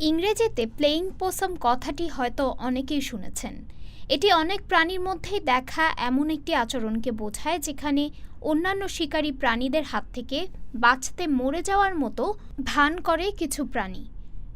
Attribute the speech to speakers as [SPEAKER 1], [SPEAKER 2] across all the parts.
[SPEAKER 1] ইংরেজিতে প্লেইং পোসাম কথাটি হয়তো অনেকেই শুনেছেন। এটি অনেক প্রাণীর মধ্যেই দেখা এমন একটি আচরণকে বোঝায় যেখানে অন্যান্য শিকারী প্রাণীদের হাত থেকে বাঁচতে মরে যাওয়ার মতো ভান করে কিছু প্রাণী।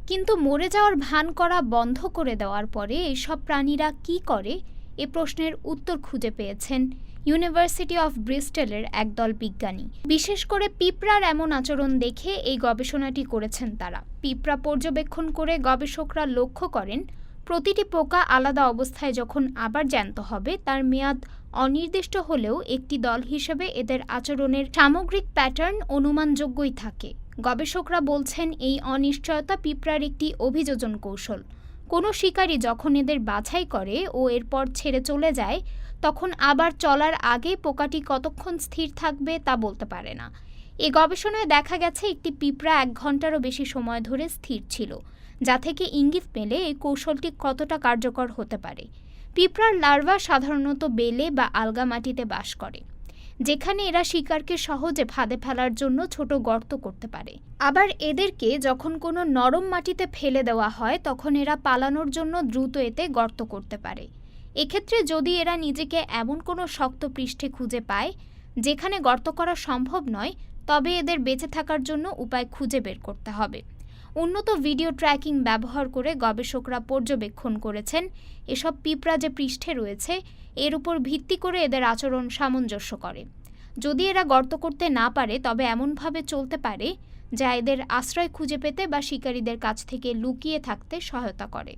[SPEAKER 1] কিন্তু মরে যাওয়ার ভান করা বন্ধ করে দেওয়ার পরে এইসব প্রাণীরা কি করে? এ প্রশ্নের উত্তর খুঁজে পেয়েছেন ইউনিভার্সিটি অফ ব্রিস্টেলের একদল বিজ্ঞানী। বিশেষ করে পিঁপড়ার এমন আচরণ দেখে এই গবেষণাটি করেছেন তারা। পিঁপড়া পর্যবেক্ষণ করে গবেষকরা লক্ষ্য করেন, প্রতিটি পোকা আলাদা অবস্থায় যখন আবার জ্যান্ত হবে, তার মেয়াদ অনির্দিষ্ট হলেও একটি দল হিসেবে এদের আচরণের সামগ্রিক প্যাটার্ন অনুমানযোগ্যই থাকে। গবেষকরা বলছেন, এই অনিশ্চয়তা পিঁপড়ার একটি অভিযোজন কৌশল। কোনো শিকারী যখন এদের বাছাই করে ও এরপর ছেড়ে চলে যায়, তখন আবার চলার আগে পোকাটি কতক্ষণ স্থির থাকবে তা বলতে পারে না। এ গবেষণায় দেখা গেছে একটি পিঁপড়া এক ঘন্টারও বেশি সময় ধরে স্থির ছিল, যা থেকে ইঙ্গিত মেলে এই কৌশলটি কতটা কার্যকর হতে পারে। পিঁপড়ার লার্ভা সাধারণত বেলে বা আলগা মাটিতে বাস করে। যেখানে এরা শিকারকে সহজে ফাঁদে ফেলার জন্য ছোট গর্ত করতে পারে। আবার এদেরকে যখন কোনো নরম মাটিতে ফেলে দেওয়া হয়, তখন এরা পালানোর জন্য দ্রুত এতে গর্ত করতে পারে। এক্ষেত্রে যদি এরা নিজেকে এমন কোনো শক্ত পৃষ্ঠে খুঁজে পায়, যেখানে গর্ত করা সম্ভব নয়, তবে এদের বেঁচে থাকার জন্য উপায় খুঁজে বের করতে হবে। উন্নত ভিডিও ট্র্যাকিং ব্যবহার করে গবেষকরা পর্যবেক্ষণ করেছেন। এসব পিঁপড়া যে পৃষ্ঠে রয়েছে, এর উপর ভিত্তি করে এদের আচরণ সামঞ্জস্য করে। যদি এরা গর্ত করতে না পারে, তবে এমনভাবে চলতে পারে, যা এদের আশ্রয় খুঁজে পেতে বা শিকারীদের কাছ থেকে লুকিয়ে থাকতে সহায়তা করে।